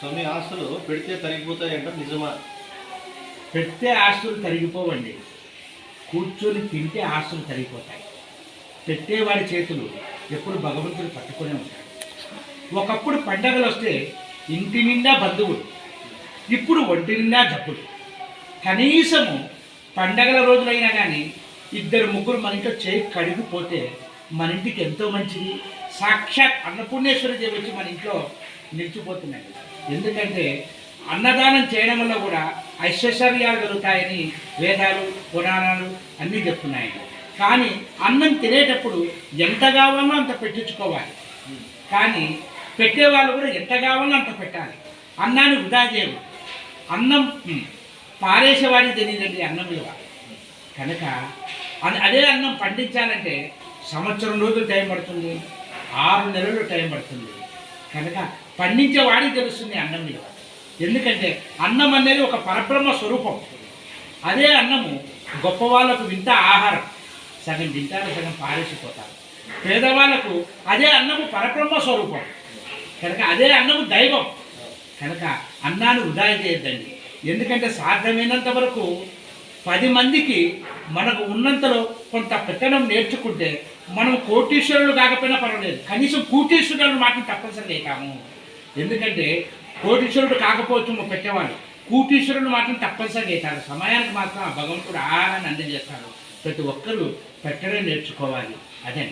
So ఆస్తులు పెడితే తరిగిపోతాయంట నిజమా? పెడితే ఆస్తులు తరిగిపోవండి. కూర్చొని తింటే ఆస్తులు తరిగిపోతాయి. పెట్టేవాడి చేతులు ఎప్పుడు భగవంతుడు పట్టుకునే ఉంటాడు. ఒకప్పుడు పండగలు వస్తే ఇంటి నిండా బంధువులు ఇప్పుడు ఒంటి నిండా డబ్బులు కనీసము పండగల రోజులైనా కానీ ఇద్దరు ముగ్గురు మన ఇంట్లో చేయి కడిగిపోతే మన ఇంటికి ఎంతో మంచిది. సాక్షాత్ అన్నపూర్ణేశ్వరి దేవి వచ్చి మన ఇంట్లో నిలిచిపోతున్నాయి. ఎందుకంటే అన్నదానం చేయడం వల్ల కూడా ఐశ్వర్యాలు కలుగుతాయని వేదాలు పురాణాలు అన్నీ చెప్తున్నాయి. కానీ అన్నం తినేటప్పుడు ఎంత కావాలో అంత పెట్టించుకోవాలి. కానీ పెట్టేవాళ్ళు కూడా ఎంత కావాలో అంత పెట్టాలి. అన్నాన్ని వృధా చేయవు అన్నం పారేసేవాడిని పారేసేవాడికి తెలియదండి అన్నం విలువ. కనుక అది- అదే అన్నం పండించాలంటే సంవత్సరం రోజులు టైం పడుతుంది. ఆరు నెలలు టైం పడుతుంది. కనుక పండించే వాడికి తెలుస్తుంది అన్నం విలువ ఎందుకంటే అన్నం అనేది ఒక పరబ్రహ్మ స్వరూపం. అదే అన్నము గొప్ప వాళ్ళకు వింత ఆహారం. సగం తింటారు సగం పారేసిపోతారు. పేదవాళ్ళకు అదే అన్నము పరబ్రహ్మ స్వరూపం. కనుక అదే అన్నము దైవం. కనుక అన్నాన్ని వృధా చేయొద్దండి. ఎందుకంటే సాధ్యమైనంత వరకు పది మందికి మనకు ఉన్నంతలో కొంత పెట్టడం నేర్చుకుంటే మనం కోటీశ్వరులు కాకపోయినా పర్వాలేదు. కనీసం కూటీశ్వరులు మాత్రం తప్పనిసరి లేకాము ఎందుకంటే కోటీశ్వరుడు కాకపోవచ్చు మా పెట్టేవాళ్ళు కూటీశ్వరుడు మాత్రం తప్పనిసరి అవుతారు సమయానికి మాత్రం ఆ భగవంతుడు ఆహారాన్ని అందజేస్తాడు. ప్రతి ఒక్కరూ పెట్టడం నేర్చుకోవాలి. అదే